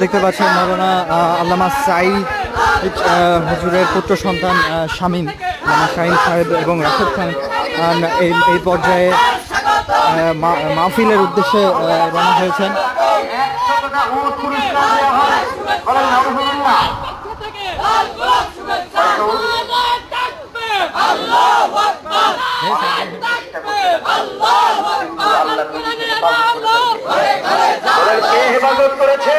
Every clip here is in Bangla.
দেখতে পাচ্ছেন মৌলানা আল্লামা আহ, হুজুরের পুত্র সন্তান শামীম শাহিন সাহেব এবং রাশেদ খান এই এই পর্যায়ে মাহফিলের উদ্দেশ্যে রওনা হয়েছেন। হেফাজত করেছে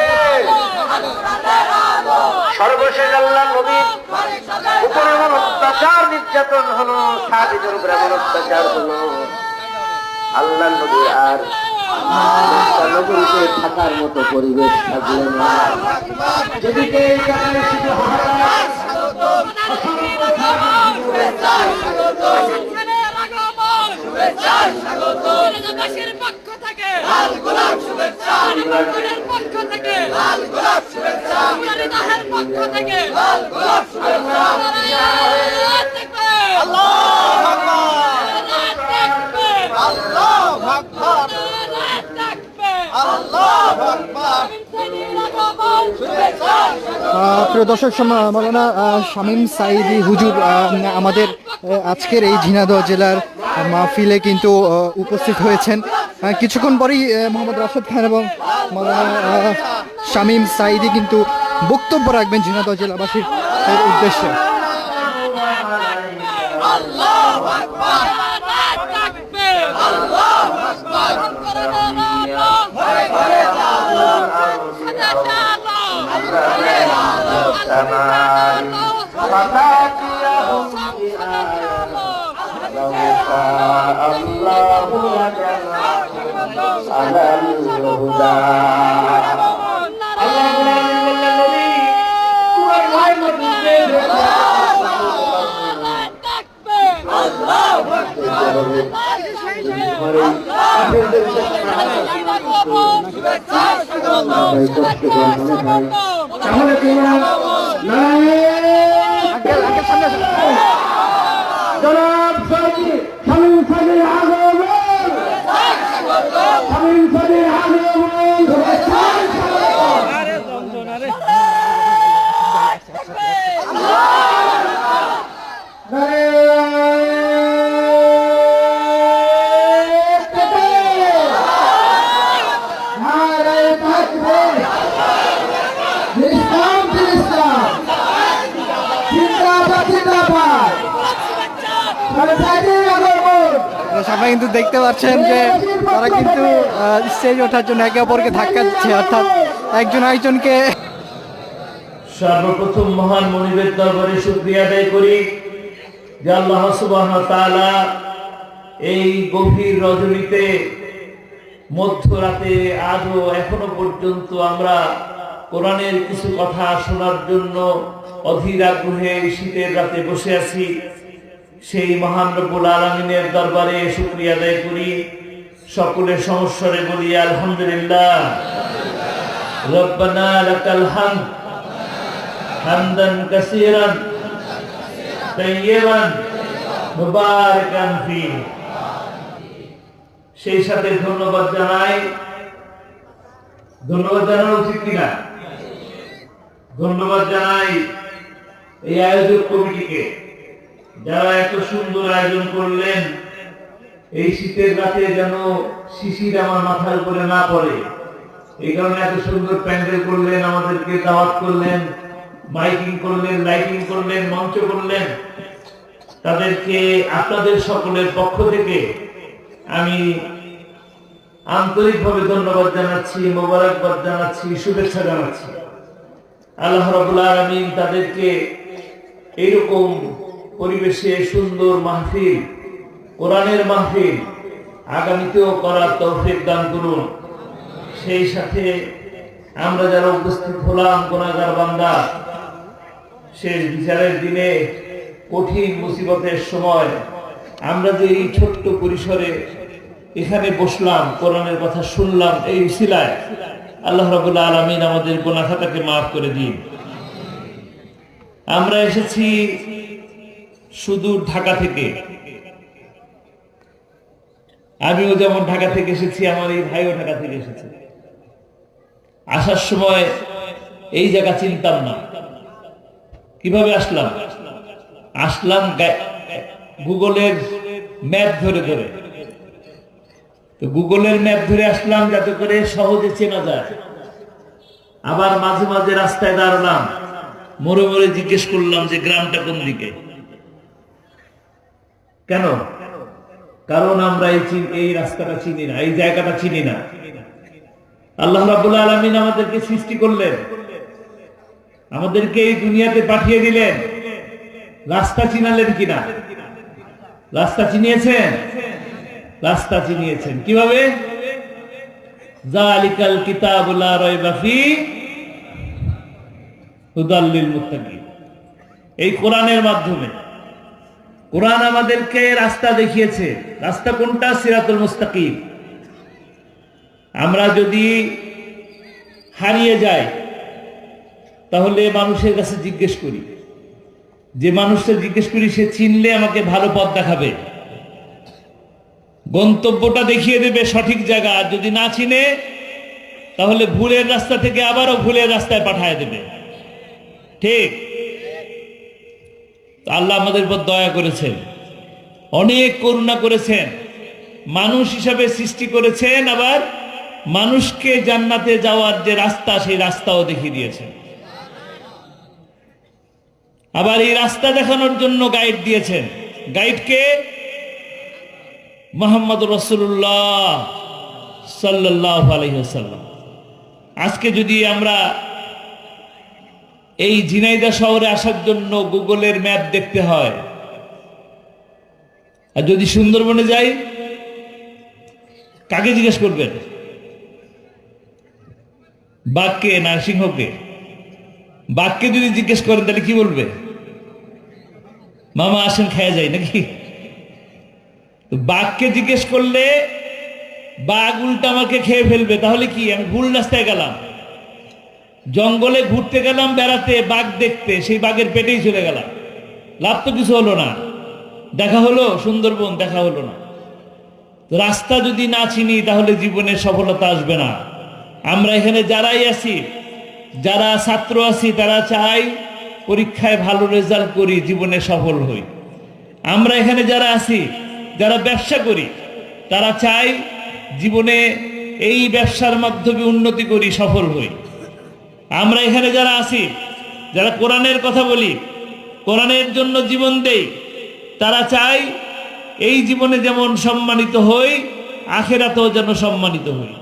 সর্বশেষ আল্লাহ নবীর উপরে অত্যাচার নির্যাতন হলো সাহাবিদের উপরে অত্যাচার হলো আল্লাহ নবী আর নগরীতে থাকার মতো পরিবেশ থাকল না যেদিকে শুধু হাহাকার, পক্ষ থেকে লাল গোলাপ শুভেচ্ছা প্রিয় দর্শক মৌলানা শামীম সাইদি হুজুর আমাদের আজকের এই ঝিনাইদহ জেলার মাহফিলে কিন্তু উপস্থিত হয়েছেন। কিছুক্ষণ পরেই মোহাম্মদ রাশেদ খান এবং শামীম সাইদি কিন্তু বক্তব্য রাখবেন ঝিনাইদহ জেলাবাসীর এর উদ্দেশ্যে على الهدى তাহলে তোমরা জনাব আপনারা কিন্তু দেখতে পাচ্ছেন যে তারা কিন্তু স্টেজ ওঠার জন্য একে অপরকে ধাক্কা দিচ্ছে অর্থাৎ একজন আরেকজনকে সর্বপ্রথম মহান মনিবের দরবারে শুক্রিয়া আদায় করি যে আল্লাহ সুবাহ এই গভীর রজনীতে মধ্যরাতে আজও এখনও পর্যন্ত আমরা কোরআনের কিছু কথা শোনার জন্য অধীর আগ্রহে শীতের রাতে বসে আছি। সেই মহান রব্বুল আলমিনের দরবারে শুক্রিয়া আদায় করি। সকলের সংস্বরে বলি, আলহামদুলিল্লাহ। রব্বানা লাকাল হামদ হামদান তাইয়িবান মুবারাকান ফি। সেই সাথে ধন্যবাদ জানাই। ধন্যবাদ জানানো উচিত কিনা? ধন্যবাদ জানাই এই আয়োজক কমিটিকে। যারা এত সুন্দর আয়োজন করলেন, এই শীতের রাতে যেন শিশির আমার মাথার উপরে না পড়ে। এই কারণে এত সুন্দর প্যান্ডেল করলেন, আমাদেরকে দাওয়াত করলেন, মাইকিং করলেন, লাইটিং করলেন, মঞ্চ করলেন। তাদেরকে, আপনাদের সকলের পক্ষ থেকে আমি আন্তরিকভাবে ধন্যবাদ জানাচ্ছি, মোবারকবাদ জানাচ্ছি, শুভেচ্ছা জানাচ্ছি। আল্লাহ রাবুল আলমিন তাদেরকে এইরকম পরিবেশে সুন্দর মাহফিল, কোরআনের মাহফিল, আগামীতেও করার তৌফিক দান করুন। সেই সাথে আমরা যারা উপস্থিত হলাম গোনাগার বান্দা, শেষ বিচারের দিনে কঠিন মুসিবতের সময় আমরা যে এই ছোট্ট পরিসরে এখানে বসলাম, কোরআনের কথা শুনলাম, এই উসিলায় আল্লাহ রাবুল্লাহ আলমিন আমাদের গোনা খাতাকে মাফ করে দিন। আমরা এসেছি সুদূর ঢাকা থেকে। আমিও যেমন ঢাকা থেকে এসেছি আমার এই ভাইও ঢাকা থেকে এসেছে। আসার সময় এই জায়গা চিনতাম না। কীভাবে আসলাম? আসলাম গুগলের ম্যাপ ধরে ধরে। তো গুগলের ম্যাপ ধরে আসলাম যাতে করে সহজে চেনা যায়। আবার মাঝে মাঝে রাস্তায় দাঁড়ালাম মোড়ে মোড়ে জিজ্ঞেস করলাম যে, গ্রামটা কোন দিকে? কেন? কারণ আমরা এই এই রাস্তাটা চিনি না, এই জায়গাটা চিনি না। আল্লাহ রাবুল আলমিন আমাদেরকে সৃষ্টি করলেন। আমাদেরকে এই দুনিয়াতে পাঠিয়ে দিলেন। রাস্তা চিনালেন কিনা? রাস্তা চিনিয়েছেন? রাস্তা চিনিয়েছেন। কীভাবে? এই কোরআনের মাধ্যমে। কোরআন আমাদেরকে রাস্তা দেখিয়েছে। রাস্তা কোনটা? সিরাতুল মুস্তাকিম। আমরা যদি হারিয়ে যাই, তাহলে মানুষের কাছে জিজ্ঞেস করি। যে মানুষটা জিজ্ঞেস করি, সে চিনলে আমাকে ভালো পথ দেখাবে। গন্তব্যটা দেখিয়ে দেবে সঠিক জায়গা। আর যদি না চিনে, তাহলে ভুলের রাস্তা থেকে আবারও ভুলের রাস্তায় পাঠায় দেবে। ঠিক? আল্লাহ আমাদের উপর দয়া করেছেন। অনেক করুণা করেছেন। মানুষ হিসাবে সৃষ্টি করেছেন, আবার মানুষকে জান্নাতে যাওয়ার যে রাস্তা, সেই রাস্তাও দেখিয়ে দিয়েছেন। আবার এই রাস্তা দেখানোর জন্য গাইড দিয়েছেন। গাইডকে মোহাম্মদ রসুল্লাহ সাল্লাহ আজকে যদি আমরা এই ঝিনাইদা শহরে আসার জন্য গুগলের ম্যাপ দেখতে হয়। আর যদি সুন্দরবনে যাই, কাকে জিজ্ঞেস করবেন? বাঘকে না সিংহকে? বাঘকে যদি জিজ্ঞেস করেন, তাহলে কি বলবে? মামা আসেন, খেয়ে যায় নাকি? বাঘকে জিজ্ঞেস করলে, বাঘ উল্টা আমাকে খেয়ে ফেলবে, তাহলে কি? আমি ভুল রাস্তায় গেলাম। জঙ্গলে ঘুরতে গেলাম, বেড়াতে, বাঘ দেখতে, সেই বাঘের পেটেই চলে গেলাম। লাভ তো কিছু হলো না। দেখা হলো, সুন্দরবন দেখা হলো না। রাস্তা যদি না চিনি, তাহলে জীবনে সফলতা আসবে না। আমরা এখানে যারাই আছি, যারা ছাত্র আছি, তারা চাই পরীক্ষায় ভালো রেজাল্ট করি, জীবনে সফল হই। আমরা এখানে যারা আছি, যারা ব্যবসা করি, তারা চাই জীবনে এই ব্যবসার মাধ্যমে উন্নতি করি, সফল হই। আমরা এখানে যারা আসি যারা কোরআনের কথা বলি, কোরআনের জন্য জীবন দেই, তারা চাই এই জীবনে যেমন সম্মানিত হই, আখেরাতেও যেন সম্মানিত হই।